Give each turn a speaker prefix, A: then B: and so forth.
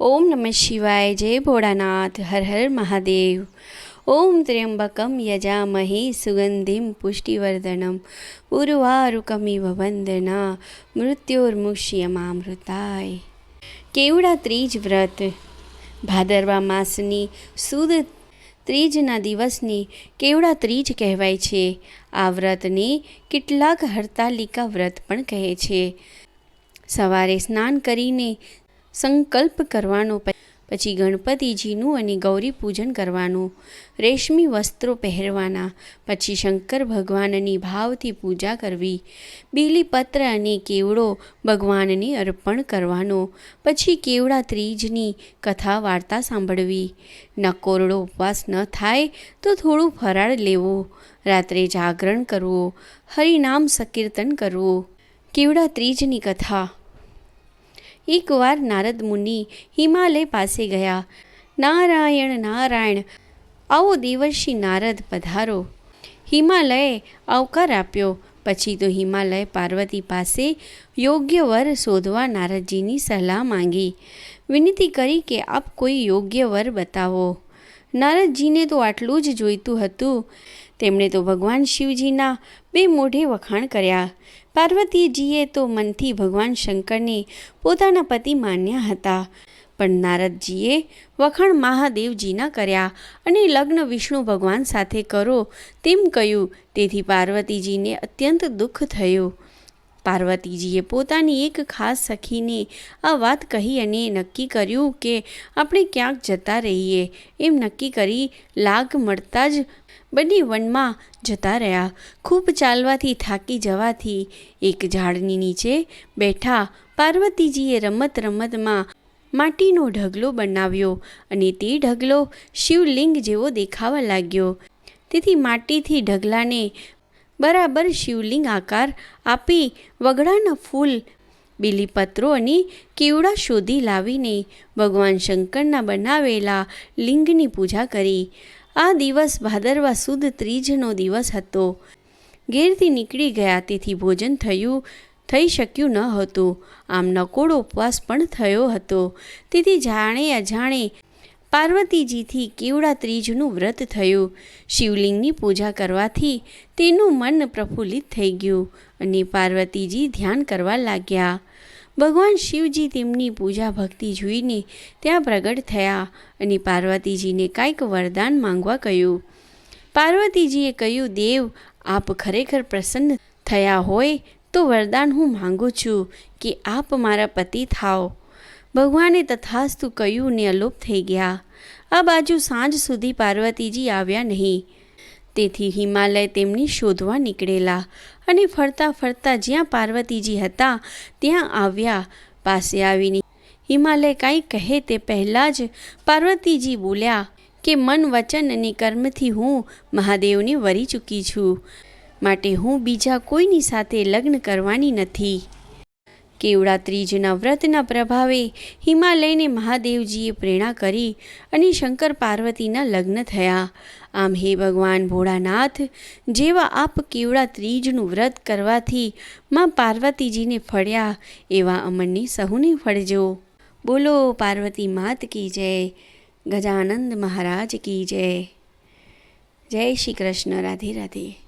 A: ઓમ નમઃ શિવાય, જય ભોળાનાથ, હર હર મહાદેવ. ઓમ ત્ર્યંબકમ યજામહે, સુગંધિમ પુષ્ટિવર્ધનમ ઉર્વારુકમિવ વંદના, મૃત્યોર્મુષ્યમામૃતાય. કેવડા ત્રીજ વ્રત? ભાદરવા માસની સુદ ત્રીજના દિવસની કેવડા ત્રીજ કહેવાય છે? આ વ્રતને કેટલાક હરતાલિકા વ્રત પણ કહે છે. સવારે સ્નાન કરીને સંકલ્પ કરવાનો પછી ગણપતિજીનું અને ગૌરી પૂજન કરવાનું. રેશમી વસ્ત્રો પહેરવાના. પછી શંકર ભગવાનની ભાવથી પૂજા કરવી. બીલીપત્ર અને કેવડો ભગવાનને અર્પણ કરવાનો. પછી કેવડા ત્રીજની કથા વાર્તા સાંભળવી. નકોરડો ઉપવાસ ન થાય તો થોડું ફરાળ લેવો. રાત્રે જાગરણ કરવું. હરિનામ સંકીર્તન કરવું. કેવડા ત્રીજની કથા. એકવાર નારદ મુનિ હિમાલય પાસે ગયા. નારાયણ નારાયણ, આવો દેવર્ષિ નારદ પધારો. હિમાલયે આવકાર આપ્યો. પછી તો હિમાલય પાર્વતી પાસે યોગ્ય વર શોધવા નારદજીની સલાહ માંગી. વિનંતી કરી કે આપ કોઈ યોગ્ય વર બતાવો. નારદજીને તો આટલું જ જોઈતું હતું. તેમણે તો ભગવાન શિવજીના બે મોઢે વખાણ કર્યા. પાર્વતીજીએ તો મનથી ભગવાન શંકરને પોતાના પતિ માન્યા હતા. પણ નારદજીએ વખાણ મહાદેવજીના કર્યા અને લગ્ન વિષ્ણુ ભગવાન સાથે કરો તેમ કહ્યું. તેથી પાર્વતીજીને અત્યંત દુઃખ થયું. પાર્વતીજીએ પોતાની એક ખાસ સખીને આ વાત કહી અને નક્કી કર્યું કે આપણે ક્યાંક જતા રહીએ. એમ નક્કી કરી લાગ મળતા જ બંને વનમાં જતા રહ્યા. ખૂબ ચાલવાથી થાકી જવાથી એક ઝાડની નીચે બેઠા પાર્વતીજીએ રમત રમતમાં માટીનો ઢગલો બનાવ્યો અને તે ઢગલો શિવલિંગ જેવો દેખાવા લાગ્યો. તેથી માટીથી ઢગલાને બરાબર શિવલિંગ આકાર આપી વગડાના ફૂલ, બીલીપત્રો અને કેવડા શોધી લાવીને ભગવાન શંકરના બનાવેલા લિંગની પૂજા કરી. આ દિવસ ભાદરવા સુદ ત્રીજનો દિવસ હતો. ઘેરથી નીકળી ગયા, તેથી ભોજન થયું, થઈ શક્યું ન હતું. આમ નકોડો ઉપવાસ પણ થયો હતો. તેથી જાણે અજાણે પાર્વતીજીથી કેવડા ત્રીજનું વ્રત થયું. શિવલિંગની પૂજા કરવાથી તેનું મન પ્રફુલ્લિત થઈ ગયું અને પાર્વતીજી ધ્યાન કરવા લાગ્યા. ભગવાન શિવજી તેમની પૂજા ભક્તિ જોઈને ત્યાં પ્રગટ થયા અને પાર્વતીજીને કાંઈક વરદાન માંગવા કહ્યું. પાર્વતીજીએ કહ્યું, દેવ, આપ ખરેખર પ્રસન્ન થયા હોય તો વરદાન હું માંગુ છું કે આપ મારા પતિ થાઓ. ભગવાને તથાસ્તુ કહ્યું ને અલોપ થઈ ગયા. આ બાજુ સાંજ સુધી પાર્વતીજી આવ્યા નહીં. તેથી હિમાલય તેમની શોધવા નીકળેલા અને ફરતા ફરતા જ્યાં પાર્વતીજી હતા, ત્યાં આવ્યા. પાસે આવીને હિમાલય કાંઈ કહે તે પહેલાં જ પાર્વતીજી બોલ્યા કે, મન વચન અને કર્મથી હું મહાદેવને વરી ચૂકી છું. માટે હું બીજા કોઈની સાથે લગ્ન કરવાની નથી. કેવડા ત્રીજના વ્રતના પ્રભાવે હિમાલયને મહાદેવજીએ પ્રેરણા કરી અને શંકર પાર્વતીના લગ્ન થયા. આમ હે ભગવાન ભોળાનાથ, જેવા આપ કેવડા ત્રીજનું વ્રત કરવાથી માં પાર્વતીજીને ફળ્યા, એવા અમનને સહુને ફળજો. બોલો પાર્વતી માત કી જય, ગજાનંદ મહારાજ કી જય. જય શ્રી કૃષ્ણ, રાધે રાધે.